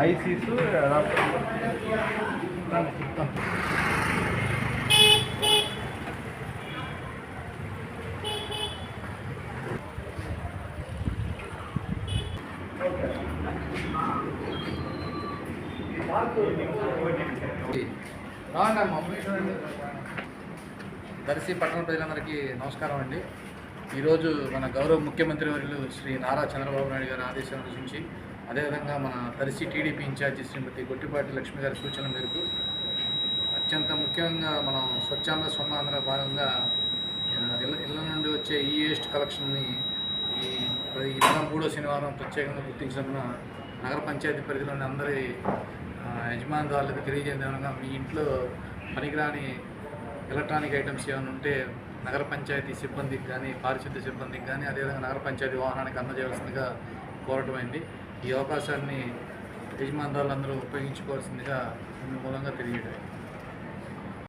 ICs Darsi పట్టణ ప్రజలందరికీ నమస్కారం అండి. ఈరోజు మన గౌరవ ముఖ్యమంత్రి వర్యులు శ్రీ నారా చంద్రబాబు నాయుడు గారి ఆదేశాల నుంచి అదేవిధంగా మన తరిసి TDP in charge Shrimati Gottipati Lakshmi గారి సూచన మేరకు అత్యంత ముఖ్యంగా మనం స్వచ్ఛాంధ్ర స్వర్ణాంధ్ర భాగంగా ఆ, ఇళ్ళ ఇళ్ళ నుండి వచ్చే ఈ వేస్ట్ కలెక్షన్ని ఈ ప్రతి మూడో శనివారం ప్రత్యేకంగా గుర్తించిన నగర పంచాయతీ పరిధిలోని అందరి ఆ, తెలియజేయడం మీ ఇంట్లో పనికిరాని ఎలక్ట్రానిక్ ఐటమ్స్ ఏమైనా ఉంటే నగర పంచాయతీ సిబ్బందికి కానీ పారిశుద్ధ్య సిబ్బందికి కానీ అదేవిధంగా నగర పంచాయతీ వాహనానికి అందజేయవలసిందిగా కోరటమైంది. ఈ అవకాశాన్ని యజమానురాళ్ళందరూ ఉపయోగించుకోవాల్సిందిగా మూలంగా తెలియజేయడం.